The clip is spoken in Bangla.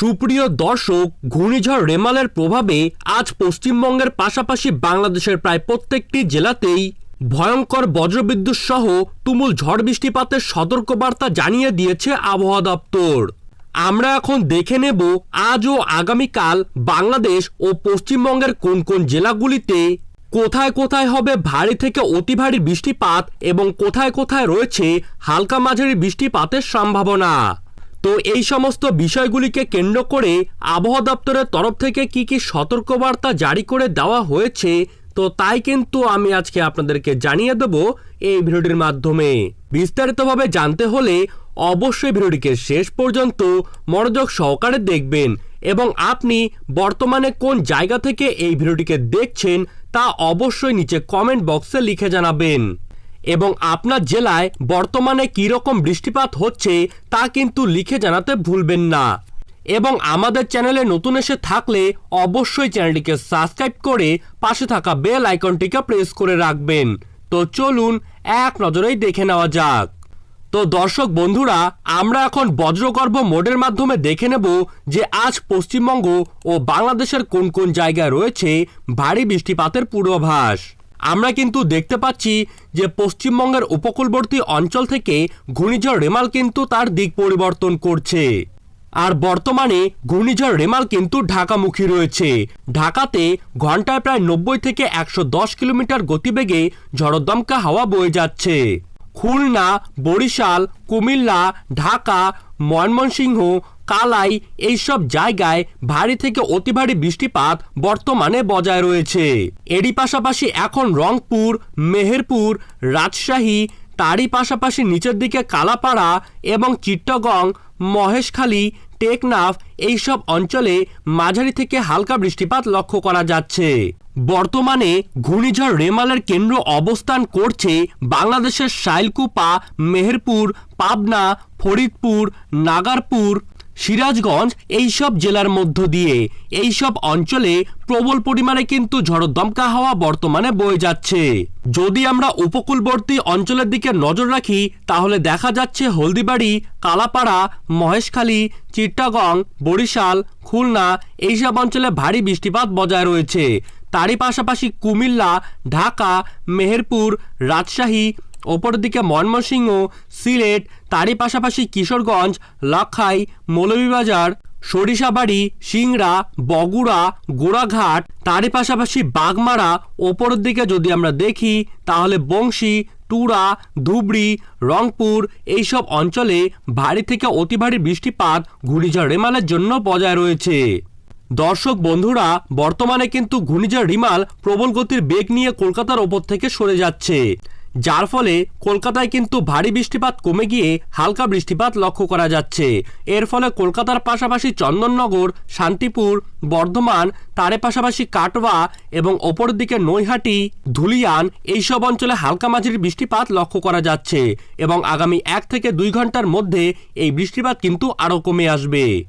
সুপ্রিয় দর্শক, ঘূর্ণিঝড় রেমালের প্রভাবে আজ পশ্চিমবঙ্গের পাশাপাশি বাংলাদেশের প্রায় প্রত্যেকটি জেলাতেই ভয়ঙ্কর বজ্রবিদ্যুৎ সহ তুমুল ঝড় বৃষ্টিপাতের সতর্কবার্তা জানিয়ে দিয়েছে আবহাওয়া দপ্তর। আমরা এখন দেখে নেব আজ ও আগামীকাল বাংলাদেশ ও পশ্চিমবঙ্গের কোন কোন জেলাগুলিতে কোথায় কোথায় হবে ভারী থেকে অতি ভারী বৃষ্টিপাত এবং কোথায় কোথায় রয়েছে হালকা মাঝারি বৃষ্টিপাতের সম্ভাবনা। তো এই সমস্ত বিষয়গুলিকে কেন্দ্র করে আবহাওয়া দপ্তরের তরফ থেকে কি কি সতর্কবার্তা জারি করে দেওয়া হয়েছে, তো তাই কিন্তু আমি আজকে আপনাদেরকে জানিয়ে দেব এই ভিডিওটির মাধ্যমে। বিস্তারিতভাবে জানতে হলে অবশ্যই ভিডিওটিকে শেষ পর্যন্ত মনোযোগ সহকারে দেখবেন এবং আপনি বর্তমানে কোন জায়গা থেকে এই ভিডিওটিকে দেখছেন তা অবশ্যই নিচে কমেন্ট বক্সে লিখে জানাবেন। এবং আপনার জেলায় বর্তমানে কী রকম বৃষ্টিপাত হচ্ছে তা কিন্তু লিখে জানাতে ভুলবেন না। এবং আমাদের চ্যানেলে নতুন এসে থাকলে অবশ্যই চ্যানেলটিকে সাবস্ক্রাইব করে পাশে থাকা বেল আইকনটিকে প্রেস করে রাখবেন। তো চলুন এক নজরেই দেখে নেওয়া যাক। তো দর্শক বন্ধুরা, আমরা এখন বজ্রগর্ভ মোডের মাধ্যমে দেখে নেব যে আজ পশ্চিমবঙ্গ ও বাংলাদেশের কোন কোন জায়গায় রয়েছে ভারী বৃষ্টিপাতের পূর্বাভাস। আমরা কিন্তু দেখতে পাচ্ছি যে পশ্চিমবঙ্গের উপকূলবর্তী অঞ্চল থেকে ঘূর্ণিঝড় রেমাল কিন্তু তার দিক পরিবর্তন করছে। আর বর্তমানে ঘূর্ণিঝড় রেমাল কিন্তু ঢাকামুখী রয়েছে। ঢাকাতে ঘন্টায় প্রায় নব্বই থেকে একশো দশ কিলোমিটার গতিবেগে ঝড়দমকা হাওয়া বয়ে যাচ্ছে। খুলনা, বরিশাল, কুমিল্লা, ঢাকা, ময়মনসিংহ কালাই এইসব জায়গায় ভারী থেকে অতি ভারী বৃষ্টিপাত বর্তমানে বজায় রয়েছে। এরই পাশাপাশি এখন রংপুর, মেহেরপুর, রাজশাহী, তারই পাশাপাশি নিচের দিকে কালাপাড়া এবং চিট্টগং মহেশখালী, টেকনাফ এইসব অঞ্চলে মাঝারি থেকে হালকা বৃষ্টিপাত লক্ষ্য করা যাচ্ছে। বর্তমানে ঘূর্ণিঝড় রেমালের কেন্দ্র অবস্থান করছে বাংলাদেশের শাইলকুপা, মেহেরপুর, পাবনা, ফরিদপুর, নাগারপুর সিরাজগঞ্জ, এইসব জেলার মধ্য দিয়ে। এইসব অঞ্চলে প্রবল পরিমাণে কিন্তু ঝড় দমকা হাওয়া বর্তমানে বয়ে যাচ্ছে। যদি আমরা উপকূলবর্তী অঞ্চলের দিকে নজর রাখি, তাহলে দেখা যাচ্ছে হলদিবাড়ি, কালাপাড়া, মহেশখালী চিট্টাগং বরিশাল, খুলনা এইসব অঞ্চলে ভারী বৃষ্টিপাত বজায় রয়েছে। তারই পাশাপাশি কুমিল্লা, ঢাকা, মেহেরপুর, রাজশাহী ওপরের দিকে ময়মনসিংহ, সিলেট, তারই পাশাপাশি কিশোরগঞ্জ, লাখাই, মৌলভীবাজার, সরিষাবাড়ি, সিংড়া, বগুড়া, গোড়াঘাট, তারই পাশাপাশি বাগমারা ওপরের দিকে যদি আমরা দেখি, তাহলে বংশী টুরা ধুবড়ি, রংপুর এইসব অঞ্চলে ভারী থেকে অতি ভারী বৃষ্টিপাত ঘূর্ণিঝড় রেমালের জন্য বজায় রয়েছে। দর্শক বন্ধুরা, বর্তমানে কিন্তু ঘূর্ণিঝড় রিমাল প্রবল গতির বেগ নিয়ে কলকাতার ওপর থেকে সরে যাচ্ছে। যার ফলে কলকাতায় কিন্তু ভারী বৃষ্টিপাত কমে গিয়ে হালকা বৃষ্টিপাত লক্ষ্য করা যাচ্ছে। এর ফলে কলকাতার পাশাপাশি চন্দননগর, শান্তিপুর, বর্ধমান, তারে পাশাপাশি কাটওয়া এবং ওপরের দিকে নৈহাটি, ধুলিয়ান এইসব অঞ্চলে হালকা মাঝির বৃষ্টিপাত লক্ষ্য করা যাচ্ছে এবং আগামী এক থেকে দুই ঘণ্টার মধ্যে এই বৃষ্টিপাত কিন্তু আরও কমে আসবে।